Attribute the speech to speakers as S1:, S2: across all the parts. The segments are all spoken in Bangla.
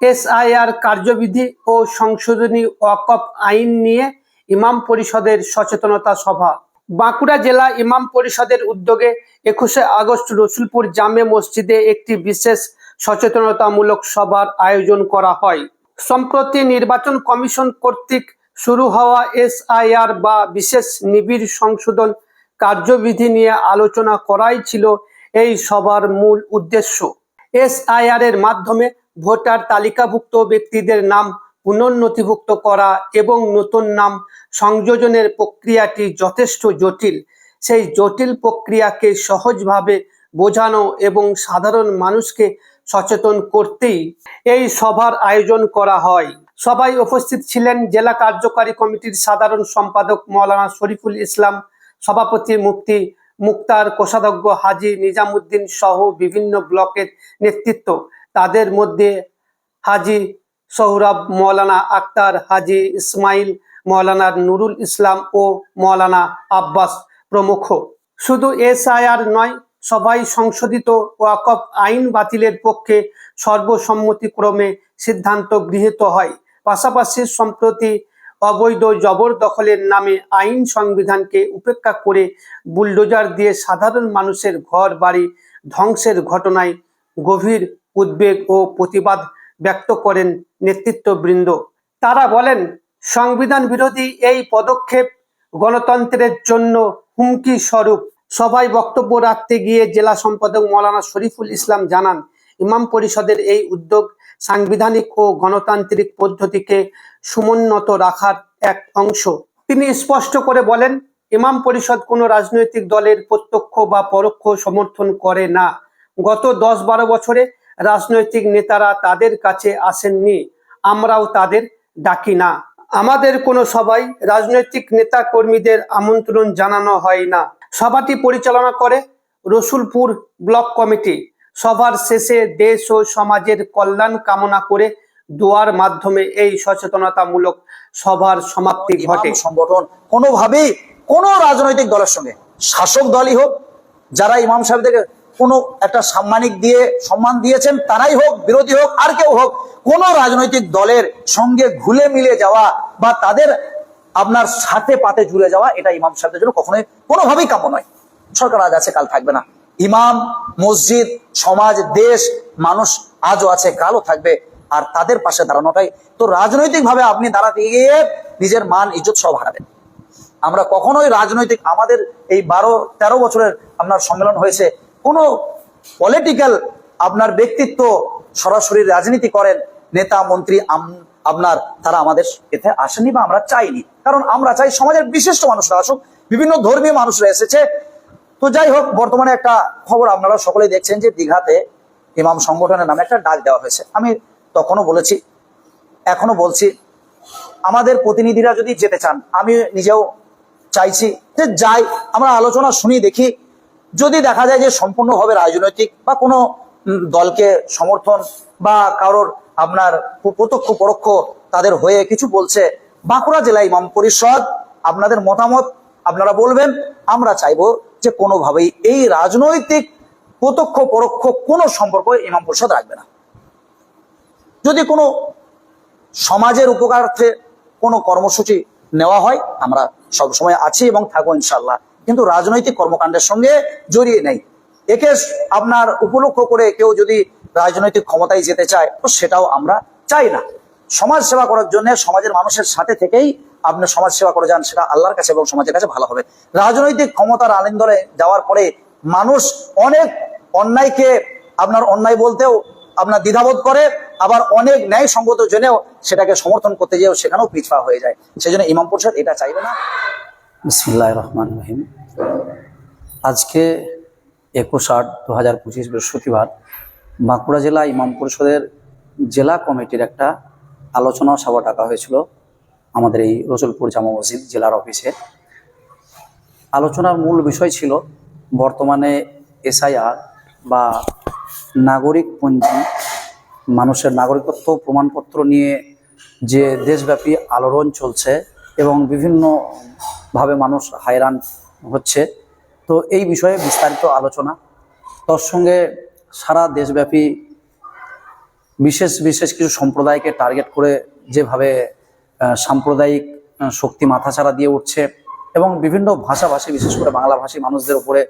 S1: এসআইআর কার্যবিধি ও সংশোধনী ওয়াকফ আইন নিয়ে ইমাম পরিষদের সচেতনতা সভা। বাঁকুড়া জেলা ইমাম পরিষদের উদ্যোগে একুশে আগস্ট রসুলপুর জামে মসজিদে একটি বিশেষ সচেতনতামূলক সভার আয়োজন করা হয়। সম্প্রতি নির্বাচন কমিশন কর্তৃক শুরু হওয়া এসআইআর বা বিশেষ নিবিড় সংশোধন কার্যবিধি নিয়ে আলোচনা করাই ছিল এই সভার মূল উদ্দেশ্য। এসআইআর এর মাধ্যমে ভোটার তালিকাভুক্ত ব্যক্তিদের নাম পুনর্নথিভুক্ত করা এবং নতুন নাম সংযোজনের প্রক্রিয়াটি যথেষ্ট জটিল। সেই জটিল প্রক্রিয়াকে সহজভাবে বোঝানো এবং সাধারণ মানুষকে সচেতন করতেই এই সভার আয়োজন করা হয়। সবাই উপস্থিত ছিলেন জেলা কার্যকারী কমিটির সাধারণ সম্পাদক মৌলানা শরীফুল ইসলাম, সভাপতি মুক্তি মুক্তার কোষাধ্যক্ষ হাজি নিজামুদ্দিন সহ বিভিন্ন ব্লকের নেতৃত্ব। তাদের মধ্যে হাজি সোহরাব মৌলানা আক্তার, হাজি ইসমাইল মৌলানা নুরুল ইসলাম ও মৌলানা আব্বাস প্রমুখ। শুধু এসআইআর নয়, সবাই সংশোধিত ওয়াকফ আইন বাতিলের পক্ষে সর্বসম্মতিক্রমে সিদ্ধান্ত গৃহীত হয়। পাশাপাশি সম্প্রতি অবৈধ জবরদখলের নামে আইন সংবিধানকে উপেক্ষা করে বুলডোজার দিয়ে সাধারণ মানুষের ঘর বাড়ি ধ্বংসের ঘটনায় গভীর উদ্বেগ ও প্রতিবাদ ব্যক্ত করেন নেতৃত্ববৃন্দ। তারা বলেন, সংবিধান বিরোধী এই পদক্ষেপ গণতন্ত্রের জন্য হুমকি স্বরূপ। সভায় বক্তব্য রাখতে গিয়ে জেলা সম্পাদক মৌলানা শরীফুল ইসলাম জানান, ইমাম পরিষদের এই উদ্যোগ সাংবিধানিক ও গণতান্ত্রিক পদ্ধতিকে সমুন্নত রাখার এক অংশ। তিনি স্পষ্ট করে বলেন, ইমাম পরিষদ কোনো রাজনৈতিক দলের প্রত্যক্ষ বা পরোক্ষ সমর্থন করে না। গত দশ বারো বছরে রাজনৈতিক নেতারা তাদের কাছে আসেননি আমরাও তাদের ডাকি না। আমাদের কোনো সবাই রাজনৈতিক নেতা কর্মীদের আমন্ত্রণ জানানো হয় না। সভাটি পরিচালনা করে রসুলপুর ব্লক কমিটি। সভার শেষে দেশ ও সমাজের কল্যাণ কামনা করে দোয়ার মাধ্যমে এই সচেতনতামূলক সভার সমাপ্তি ঘটে।
S2: সংগঠন কোনোভাবেই কোনো রাজনৈতিক দলের সঙ্গে শাসক দলই হোক যারা ইমাম সাহেবদেরকে কোনো একটা সাম্মানিক দিয়ে সম্মান দিয়েছেন, তারাই হোক, বিরোধী হোক, আর কেউ হোক, কোন রাজনৈতিক দলের সঙ্গে ঘুলে মিলে যাওয়া বা তাদের আপনার সাথে পাতে জুড়ে যাওয়া, এটা ইমাম সাহেবদের জন্য কখনোই, কোনোভাবেই কাম্য নয়। সরকার আজ আছে, কাল থাকবে না। ইমাম, মসজিদ, সমাজ, দেশ, মানুষ আজও আছে, কালও থাকবে, আর তাদের পাশে দাঁড়ানোটাই। তো রাজনৈতিক ভাবে আপনি দাঁড়াতে গিয়ে নিজের মান, ইজ্জত সব হারাবেন আমরা কখনোই রাজনৈতিক, আমাদের এই বারো, তেরো বছরের আপনার সম্মেলন হয়েছে কোনো পলিটিক্যাল আপনার ব্যক্তিত্ব সরাসরি রাজনীতি করেন, নেতা, মন্ত্রী আপনার, তারা আমাদের এতে আসেনি বা আমরা চাইনি। কারণ আমরা চাই সমাজের বিশিষ্ট মানুষরা আসুক, বিভিন্ন ধর্মীয় মানুষরা এসেছে। তো যাই হোক, বর্তমানে একটা খবর আপনারা সকলেই দেখছেন যে দীঘাতে ইমাম সংগঠনের নামে একটা ডাক দেওয়া হয়েছে। আমি তখনও বলেছি এখনও বলছি, আমাদের প্রতিনিধিরা যদি যেতে চান, আমি নিজেও চাইছি যে যাই, আমরা আলোচনা শুনি, দেখি। যদি দেখা যায় যে সম্পূর্ণভাবে রাজনৈতিক বা কোনো দলকে সমর্থন বা কারোর আপনার প্রত্যক্ষ পরোক্ষ তাদের হয়ে কিছু বলছে, বাঁকুড়া জেলা ইমাম পরিষদ, আপনাদের মতামত আপনারা বলবেন, আমরা চাইব যে কোনোভাবেই এই রাজনৈতিক প্রত্যক্ষ পরোক্ষ কোনো সম্পর্ক ইমাম পরিষদ রাখবে না। যদি কোনো সমাজের উপকারার্থে কোনো কর্মসূচি নেওয়া হয়, আমরা সবসময় আছি এবং থাকব ইনশাল্লাহ কিন্তু রাজনৈতিক কর্মকাণ্ডের সঙ্গে জড়িয়ে নেই। একে আপনার উপলক্ষ করে কেউ যদি রাজনৈতিক ক্ষমতায় যেতে চায়, তো সেটাও আমরা চাই না। সমাজ সেবা করার জন্য সমাজের মানুষের সাথে থেকেই আপনি সমাজ সেবা করে যান, সেটা আল্লাহর কাছে এবং সমাজের কাছে ভালো হবে। রাজনৈতিক ক্ষমতার আলিন্দলে যাওয়ার পরে মানুষ অনেক অন্যায়কে আপনার অন্যায় বলতেও আপনার দ্বিধাবোধ করে, আবার অনেক ন্যায় সঙ্গত জেনেও সেটাকে সমর্থন করতে যেও সেখানেও পিছপা হয়ে যায়। সেই জন্য ইমাম পরিষদ এটা চাইবে না।
S3: বিসমুল্লাহ রহমান রহিম আজকে একুশ আট দু হাজার পঁচিশ বৃহস্পতিবার বাঁকুড়া জেলা ইমাম পরিষদের জেলা কমিটির একটা আলোচনা সভা ডাকা হয়েছিল আমাদের এই রসুলপুর জামা মসজিদ জেলার অফিসে। আলোচনার মূল বিষয় ছিল বর্তমানে এসআইআর বা নাগরিক পঞ্জি, মানুষের নাগরিকত্ব প্রমাণপত্র নিয়ে যে দেশব্যাপী আলোড়ন চলছে এবং বিভিন্নভাবে মানুষ হায়রান হচ্ছে। তো এই বিষয়ে বিস্তারিত আলোচনা। তোর সঙ্গে সারা দেশব্যাপী
S2: বিশেষ বিশেষ কিছু সম্প্রদায়কে টার্গেট করে যেভাবে সাম্প্রদায়িক শক্তি মাথাছাড়া দিয়ে উঠছে এবং বিভিন্ন ভাষাভাষী, বিশেষ করে বাংলা ভাষী মানুষদের উপরে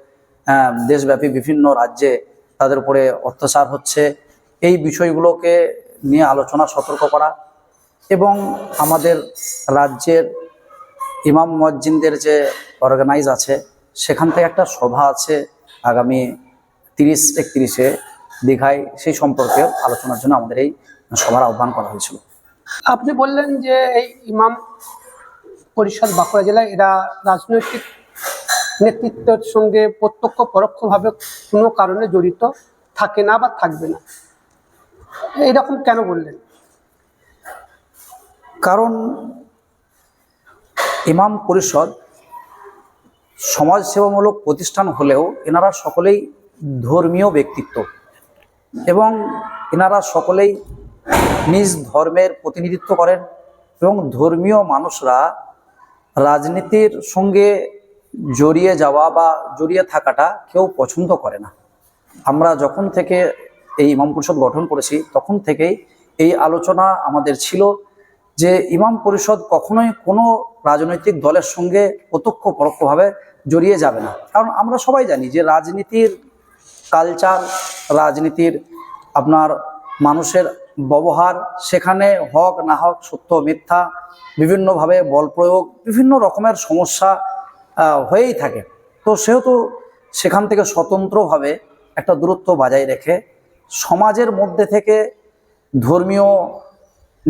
S2: দেশব্যাপী বিভিন্ন রাজ্যে তাদের উপরে অত্যাচার হচ্ছে। এই বিষয়গুলোকে নিয়ে আলোচনা, সতর্ক করা এবং আমাদের রাজ্যের ইমাম মজ্জিনদের যে অর্গানাইজ আছে সেখান থেকে একটা সভা আছে আগামী তিরিশ একত্রিশে দীঘায় সেই সম্পর্কে আলোচনার জন্য আমাদের এই সভার আহ্বান করা হয়েছিল।
S1: আপনি বললেন যে এই ইমাম পরিষদ বাঁকুড়া জেলায় এরা রাজনৈতিক নেতৃত্বের সঙ্গে প্রত্যক্ষ পরোক্ষভাবে কোনো কারণে জড়িত থাকে না বা থাকবে না। এইরকম কেন বললেন?
S2: কারণ ইমাম পরিষদ সমাজসেবামূলক প্রতিষ্ঠান হলেও এনারা সকলেই ধর্মীয় ব্যক্তিত্ব এবং এনারা সকলেই নিজ ধর্মের প্রতিনিধিত্ব করেন এবং ধর্মীয় মানুষরা রাজনীতির সঙ্গে জড়িয়ে যাওয়া বা জড়িয়ে থাকাটা কেউ পছন্দ করে না। আমরা যখন থেকে এই ইমাম পরিষদ গঠন করেছি, তখন থেকেই এই আলোচনা আমাদের ছিল যে ইমাম পরিষদ কখনোই কোনো রাজনৈতিক দলের সঙ্গে প্রত্যক্ষ পরোক্ষভাবে জড়িয়ে যাবে না। কারণ আমরা সবাই জানি যে রাজনীতির কালচার রাজনীতির আপনার মানুষের ব্যবহার, সেখানে হক, না হক, সত্য, মিথ্যা, বিভিন্নভাবে বল প্রয়োগ, বিভিন্ন রকমের সমস্যা হয়েই থাকে। তো সেহেতু সেখান থেকে স্বতন্ত্রভাবে একটা দূরত্ব বজায় রেখে সমাজের মধ্যে থেকে ধর্মীয়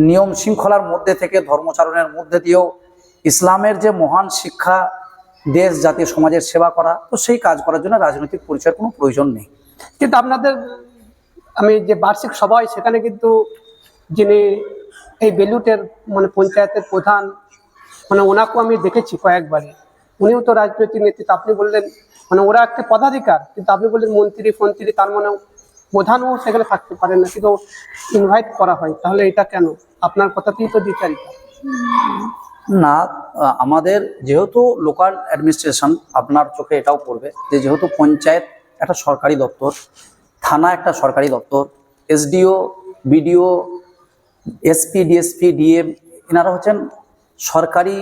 S2: নিয়ম শৃঙ্খলার মধ্যে থেকে, ধর্মচারণের মধ্যে দিয়েও ইসলামের যে মহান শিক্ষা, দেশ, জাতি, সমাজের সেবা করা, তো সেই কাজ করার জন্য রাজনৈতিক পরিচয়ের কোনো প্রয়োজন নেই।
S1: কিন্তু আপনাদের, আমি যে বার্ষিক সভা হয় সেখানে কিন্তু যিনি এই বেলুটের মানে পঞ্চায়েতের প্রধান মানে ওনাকেও আমি দেখেছি কয়েকবারই। উনিও তো রাজনৈতিক নেতৃত্ব, আপনি বললেন মানে ওরা একটা পদাধিকার, কিন্তু আপনি বললেন মন্ত্রী, ফন্ত্রী, তার মানে প্রধানও সেখানে থাকতে পারেন না, কিন্তু ইনভাইট করা হয়। তাহলে এটা কেন? আপনার কথাতেই তো দ্বিচারিতা?
S2: না, আমাদের যেহেতু লোকাল অ্যাডমিনিস্ট্রেশন আপনার চোখে এটাও পড়বে যে যেহেতু পঞ্চায়েত একটা সরকারি দপ্তর, থানা একটা সরকারি দপ্তর SDO BDO SP DSP DM এনারা হচ্ছেন সরকারি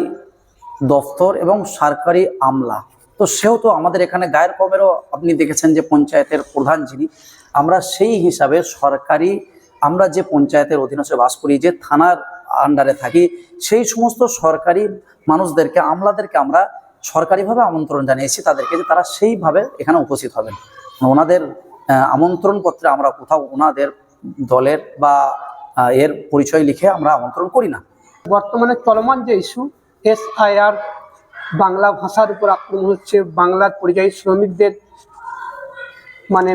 S2: দপ্তর এবং সরকারি আমলা। তো সেহেতু আমাদের এখানে গায়ের কমেরও আপনি দেখেছেন যে পঞ্চায়েতের প্রধান যিনি, আমরা সেই হিসাবে সরকারি, আমরা যে পঞ্চায়েতের অধীনস্থ বাস করি, যে থানার আন্ডারে থাকি, সেই সমস্ত সরকারি মানুষদেরকে, আমলাদেরকে আমরা সরকারিভাবে আমন্ত্রণ জানিয়েছি, তাদেরকে যে তারা সেইভাবে এখানে উপস্থিত হবেন। ওনাদের আমন্ত্রণ পত্রে আমরা কোথাও ওনাদের দলের বা এর পরিচয় লিখে আমরা আমন্ত্রণ করি না।
S1: বর্তমানে চলমান যে ইস্যু এসআইআর বাংলা ভাষার উপর আক্রমণ হচ্ছে। বাংলার পরিযায়ী শ্রমিকদের মানে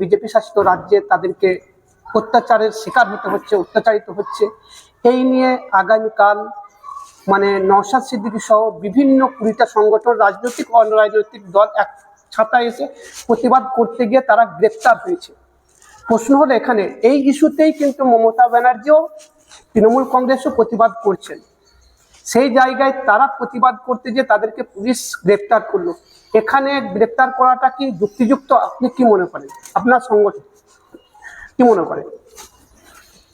S1: বিজেপি শাসিত রাজ্যে তাদেরকে অত্যাচারের শিকার হতে হচ্ছে, অত্যাচারিত হচ্ছে। এই নিয়ে আগামীকাল মানে নওশাদ সিদ্দিকী সহ বিভিন্ন কুড়িটা সংগঠন, রাজনৈতিক অরাজনৈতিক দল এক ছাতায় এসে প্রতিবাদ করতে গিয়ে তারা গ্রেপ্তার হয়েছে। প্রশ্ন হলো এখানে, এই ইস্যুতেই কিন্তু মমতা ব্যানার্জিও তৃণমূল কংগ্রেসও প্রতিবাদ করছেন। সেই জায়গায় তারা প্রতিবাদ করতে যে তাদেরকে পুলিশ গ্রেপ্তার করল। এখানে গ্রেপ্তার করাটা কি যুক্তিযুক্ত? আপনি কি মনে করেন? আপনার সংগঠন কি মনে করেন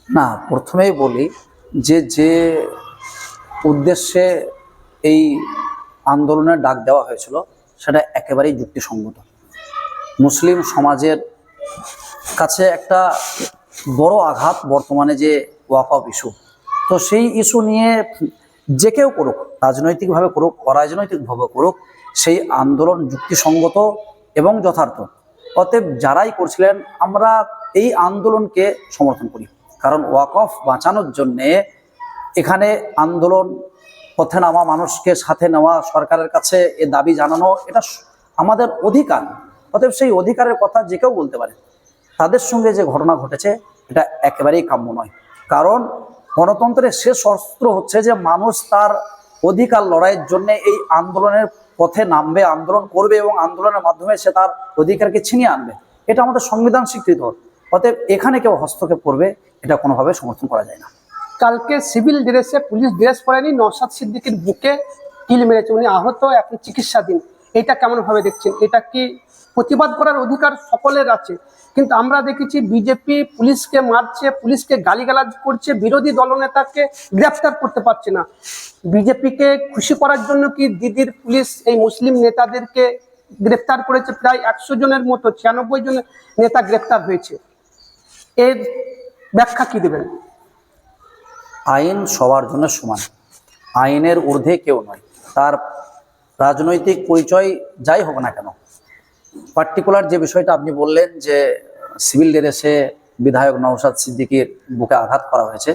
S2: না, প্রথমেই বলি যে যে উদ্দেশ্যে এই আন্দোলনের ডাক দেওয়া হয়েছিল, সেটা একেবারেই যুক্তিসঙ্গত। মুসলিম সমাজের কাছে একটা বড় আঘাত বর্তমানে যে ওয়াক ইস্যু। তো সেই ইস্যু নিয়ে যে কেউ করুক, রাজনৈতিকভাবে করুক, অরাজনৈতিকভাবে করুক, সেই আন্দোলন যুক্তিসঙ্গত এবং যথার্থ। অতএব যারাই করছিলেন, আমরা এই আন্দোলনকে সমর্থন করি। কারণ ওয়াক অফ বাঁচানোর জন্যে এখানে আন্দোলন পথে নামা মানুষকে সাথে নেওয়া, সরকারের কাছে এ দাবি জানানো, এটা আমাদের অধিকার। অতএব সেই অধিকারের কথা যে কেউ বলতে পারে। তাদের সঙ্গে যে ঘটনা ঘটেছে, এটা একেবারেই কাম্য নয়। কারণ গণতন্ত্রের শেষ অস্ত্র হচ্ছে যে মানুষ তার অধিকার লড়াইয়ের জন্য এই আন্দোলনের পথে নামবে, আন্দোলন করবে এবং আন্দোলনের মাধ্যমে সে তার অধিকারকে ছিনিয়ে আনবে। এটা আমাদের সংবিধান স্বীকৃত। অতএব এখানে কেউ হস্তক্ষেপ করবে, এটা কোনোভাবে সমর্থন করা যায় না।
S1: কালকে সিভিল ড্রেসে পুলিশ ড্রেস পরেনি, নওশাদ সিদ্দিকের বুকে কিল মেরেছে, উনি আহত, এখন চিকিৎসাধীন। এটা কেমন ভাবে দেখছেন? এটা কি প্রতিবাদ করার অধিকার সকলের আছে? কিন্তু আমরা দেখেছি বিজেপি পুলিশকে মারছে, পুলিশকে গালিগালাজ করছে, বিরোধী দলনেতাকে গ্রেফতার করতে পারছে না। বিজেপিকে খুশি করার জন্য কি দিদির পুলিশ এই মুসলিম নেতাদেরকে গ্রেফতার করেছে? প্রায় একশো জনের মতো, ছিয়ানব্বই জনের নেতা গ্রেফতার হয়েছে। এর ব্যাখ্যা কি দেবেন?
S2: আইন সবার জন্য সমান। আইনের ঊর্ধ্বে কেউ নয়, তার রাজনৈতিক পরিচয় যাই হোক না কেন পার্টিকুলার যে বিষয়টা আপনি বললেন যে সিভিল ড্রেসে বিধায়ক নওশাদ সিদ্দিকীর বুকে আঘাত করা হয়েছে,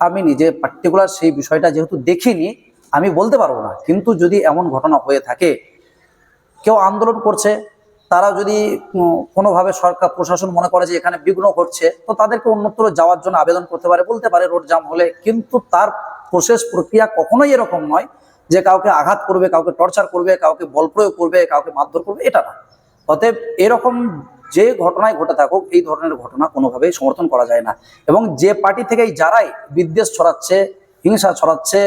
S2: আমি নিজে পার্টিকুলার সেই বিষয়টা যেহেতু দেখিনি, আমি বলতে পারব না। কিন্তু যদি এমন ঘটনা হয়ে থাকে, কেউ আন্দোলন করছে, তারা যদি কোনোভাবে সরকার, প্রশাসন মনে করে যে এখানে বিঘ্ন ঘটছে, তো তাদেরকে অন্যত্র যাওয়ার জন্য আবেদন করতে পারে, বলতে পারে রোড জাম হলে, কিন্তু তার প্রসেস প্রক্রিয়া কখনোই এরকম নয় যে কাউকে আঘাত করবে, কাউকে টর্চার করবে, কাউকে বল প্রয়োগ করবে, কাউকে মারধর করবে, এটা না। অতএব এরকম যে ঘটনায় ঘটে থাকুক, এই ধরনের ঘটনা কোনোভাবেই সমর্থন করা যায় না। এবং যে পার্টি থেকেই যারাই বিদ্বেষ ছড়াচ্ছে, হিংসা ছড়াচ্ছে,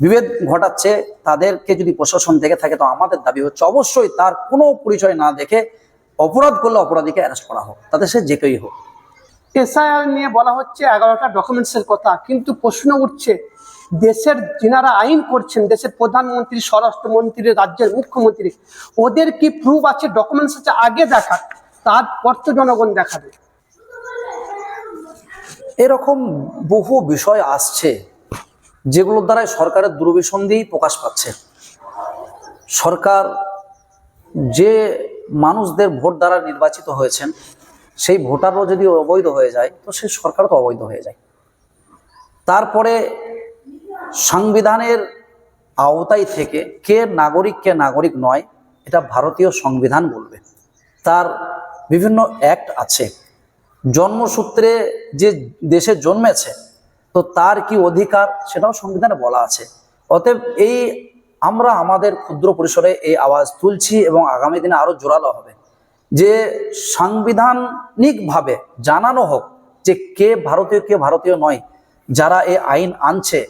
S2: বিভেদ ঘটাচ্ছে, তাদেরকে যদি প্রশাসন দেখে থাকে, তো আমাদের দাবি হচ্ছে অবশ্যই তার কোনো পরিচয় না দেখে অপরাধ করলে অপরাধীকে অ্যারেস্ট করা হোক। তাতে সে যে কেউই হোক।
S1: এসআইআর নিয়ে বলা হচ্ছে এগারোটা ডকুমেন্টসের কথা, কিন্তু প্রশ্ন উঠছে দেশের যিনারা আইন করছেন, দেশের প্রধানমন্ত্রী, স্বরাষ্ট্রমন্ত্রী, রাজ্যের মুখ্যমন্ত্রী, ওদের কি প্রুফ আছে ডকুমেন্টস আছে, আগে দেখা তারপর তো জনগণ দেখাবে।
S2: এরকম বহু বিষয় আসছে, যেগুলোর দ্বারাই সরকারের দুর্বিসন্ধি প্রকাশ পাচ্ছে। সরকার যে মানুষদের ভোট দ্বারা নির্বাচিত হয়েছেন, সেই ভোটারও যদি অবৈধ হয়ে যায়, তো সেই সরকার তো অবৈধ হয়ে যায়। তারপরে সংবিধানের আওতায় থেকে কে নাগরিক কে নাগরিক নয়, এটা ভারতীয় সংবিধান বলবে। তার বিভিন্ন অ্যাক্ট আছে। জন্মসূত্রে যে দেশে জন্মেছে, তো তার কি অধিকার সেটাও সংবিধানে বলা আছে। অতএব এই আমরা আমাদের ক্ষুদ্র পরিসরে এই আওয়াজ তুলছি এবং আগামী দিনে আরও জোরালো হবে। যে সাংবিধানিকভাবে জানানো হোক যে কে ভারতীয় কে ভারতীয় নয়, যারা এই আইন আনছে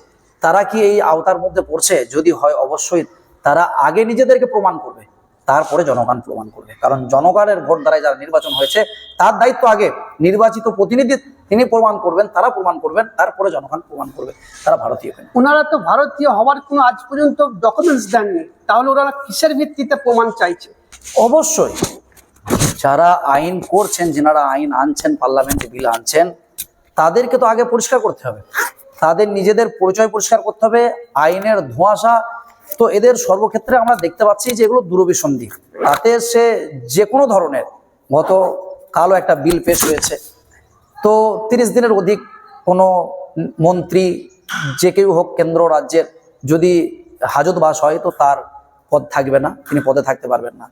S2: তারা কি এই আওতার মধ্যে পড়ছে? যদি হয় অবশ্যই তারা আগে নিজেদেরকে প্রমাণ করবে তারপরে জনগণ প্রমাণ করবে। কারণ জনগণের ভোট দ্বারাই যারা নির্বাচন হয়েছে তার দায়িত্ব আগে। নির্বাচিত প্রতিনিধি তিনি প্রমাণ করবেন তারা প্রমাণ করবেন তারপরে জনগণ প্রমাণ করবে তারা ভারতীয়।
S1: ওনারা তো ভারতীয় হওয়ার কোনো আজ পর্যন্ত ডকুমেন্টস দেননি তাহলে ওনারা কিসের ভিত্তিতে প্রমাণ চাইছে?
S2: অবশ্যই যারা আইন করছেন যেনারা আইন আনছেন পার্লামেন্টে বিল আনছেন তাদেরকে তো আগে পরিষ্কার করতে হবে। তাদের নিজেদের পরিচয় পরিষ্কার করতে হবে, আইনের ধোঁয়াশা। তো এদের সর্বক্ষেত্রে আমরা দেখতে পাচ্ছি যে এগুলো দূরভিসন্ধি তাতে সে যে কোনো ধরনের গত কালো একটা বিল পেশ হয়েছে। তো তিরিশ দিনের অধিক কোনো মন্ত্রী, যে কেউ হোক কেন্দ্র রাজ্যের, যদি হাজতবাস হয় তো তার পদ থাকবে না, তিনি পদে থাকতে পারবেন না।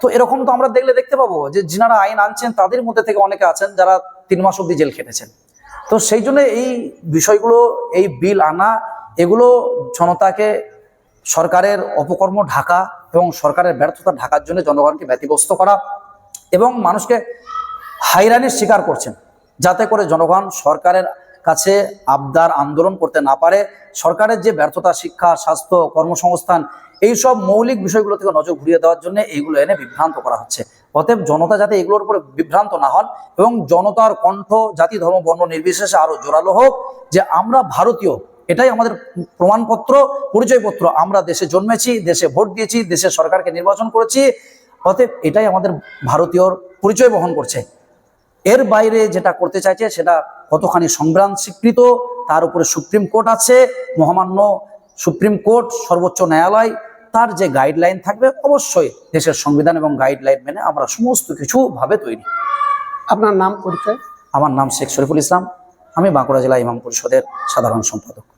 S2: তো এরকম তো আমরা দেখলে দেখতে পাবো যে, যিনারা আইন আনছেন, তাদের মধ্যে থেকে অনেকে আছেন যারা তিন মাস অব্দি জেল খেটেছেন। তো সেই জন্য এই বিষয়গুলো, এই বিল আনা, এগুলো জনতাকে সরকারের অপকর্ম ঢাকা এবং সরকারের ব্যর্থতা ঢাকার জন্য জনগণকে ব্যতিগ্রস্ত করা এবং মানুষকে হাইরানির শিকার করছেন। যাতে করে জনগণ সরকারের কাছে আবদার আন্দোলন করতে না পারে। সরকারের যে ব্যর্থতা, শিক্ষা, স্বাস্থ্য, কর্মসংস্থান, এইসব মৌলিক বিষয়গুলো থেকে নজর ঘুরিয়ে দেওয়ার জন্য এইগুলো এনে বিভ্রান্ত করা হচ্ছে। অতএব জনতা যাতে এগুলোর উপরে বিভ্রান্ত না হন এবং জনতার কণ্ঠ, জাতি, ধর্ম, বর্ণ নির্বিশেষে আরও জোরালো হোক, যে আমরা ভারতীয়, এটাই আমাদের প্রমাণপত্র, পরিচয়পত্র। আমরা দেশে জন্মেছি, দেশে ভোট দিয়েছি, দেশের সরকারকে নির্বাচন করেছি, অতএব এটাই আমাদের ভারতীয়র পরিচয় বহন করছে। এর বাইরে যেটা করতে চাইছে সেটা কতখানি সংগ্রাম স্বীকৃত তার উপরে সুপ্রিম কোর্ট আছে, মহামান্য সুপ্রিম কোর্ট, সর্বোচ্চ ন্যায়ালয় তার যে গাইডলাইন থাকবে অবশ্যই দেশের সংবিধান এবং গাইডলাইন মেনে আমরা সমস্ত কিছু ভাবে তৈরি।
S1: আপনার নাম পরিচয়?
S2: আমার নাম শেখ শরীফুল ইসলাম। আমি বাঁকুড়া জেলা ইমাম পরিষদের সাধারণ সম্পাদক।